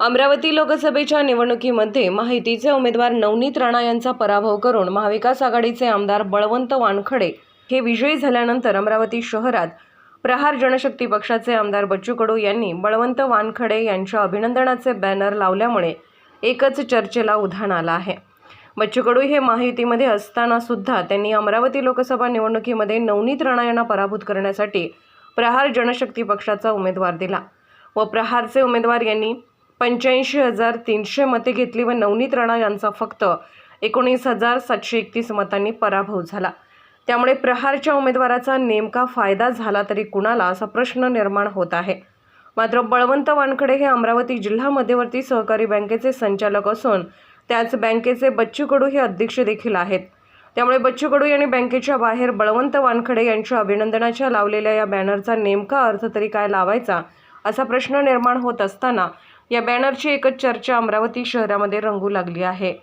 अमरावती लोकसभेच्या निवडणुकीमध्ये माहितीचे उमेदवार नवनीत राणा यांचा पराभव करून महाविकास आघाडीचे आमदार बळवंत वानखडे हे विजयी झाल्यानंतर अमरावती शहरात प्रहार जनशक्ती पक्षाचे आमदार बच्चू कडू यांनी बळवंत वानखडे यांच्या अभिनंदनाचे बॅनर लावल्यामुळे एकच चर्चेला उधाण आलं आहे. बच्चू कडू हे माहितीमध्ये असताना सुद्धा त्यांनी अमरावती लोकसभा निवडणुकीमध्ये नवनीत राणा यांना पराभूत करण्यासाठी प्रहार जनशक्ती पक्षाचा उमेदवार दिला व प्रहारचे उमेदवार यांनी पंच्याऐंशी हजार तीनशे मते घेतली व नवनीत राणा यांचा फक्त एकोणीस हजार सातशे एकतीस मतांनी पराभव झाला. त्यामुळे प्रहारच्या उमेदवाराचा नेमका फायदा झाला तरी कुणाला असा प्रश्न निर्माण होत आहे? मात्र बळवंत वानखडे हे अमरावती जिल्हा मध्यवर्ती सहकारी बँकेचे संचालक असून त्याच बँकेचे बच्चू कडू हे अध्यक्ष देखील आहेत. त्यामुळे बच्चू कडू यांनी बँकेच्या बाहेर बळवंत वानखडे यांच्या अभिनंदनाच्या लावलेल्या या बॅनरचा नेमका अर्थ तरी काय लावायचा असा प्रश्न निर्माण होत असताना या बॅनरची एकच चर्चा अमरावती शहरामध्ये रंगू लागली आहे.